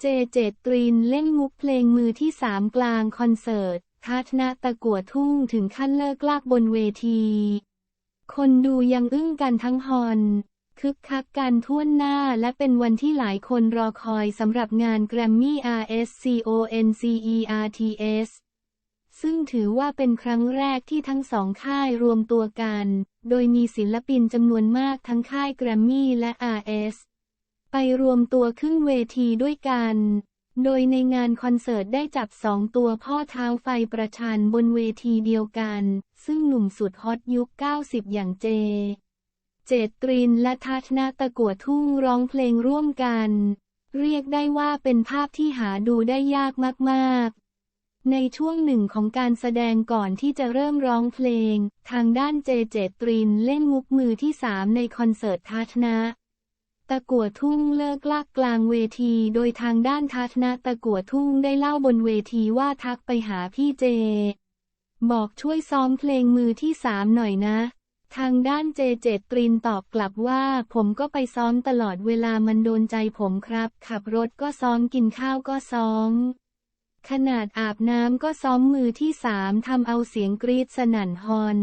เจเจตรินเล่นมุกเพลงมือที่สามกลางคอนเสิร์ตทัศนะตะกัวทุ่งถึงขั้นเลิกลากบนเวที คนดูยังอึ้งกันทั้งฮอนคึกคักกันท่วนหน้าและเป็นวันที่หลายคนรอคอยสำหรับงานแกรมมี่ RSCONCERTS ซึ่งถือว่าเป็นครั้งแรกที่ทั้งสองค่ายรวมตัวกัน โดยมีศิลปินจำนวนมากทั้งค่ายแกรมมี่และ RS ไปรวมตัวขึ้นเวทีด้วยกัน โดยในงานคอนเสิร์ตได้จับสองตัวพ่อเท้าไฟประชันบนเวทีเดียวกัน ซึ่งหนุ่มสุดฮอตยุค 90 อย่างเจ เจตรินและทัศนาตะกัวทุ่งร้องเพลงร่วมกัน เรียกได้ว่าเป็นภาพที่หาดูได้ยากมากๆในช่วงหนึ่งของการแสดงก่อนที่จะเริ่มร้องเพลง ทางด้านเจเจตรินเล่นมุกมือที่สามในคอนเสิร์ตทัศนะ ตะกัวทุ่งเลิกลากกลางเวที โดยทางด้านทัศนะตะกัวทุ่งได้เล่าบนเวทีว่าทักไปหาพี่เจ บอกช่วยซ้อมเพลงมือที่สามหน่อยนะ ทางด้านเจเจตรินตอบกลับว่า ผมก็ไปซ้อมตลอดเวลามันโดนใจผมครับ ขับรถก็ซ้อมกินข้าวก็ซ้อม ขนาดอาบน้ำก็ซ้อมมือที่สามทำเอาเสียงกรีดสนั่นฮอน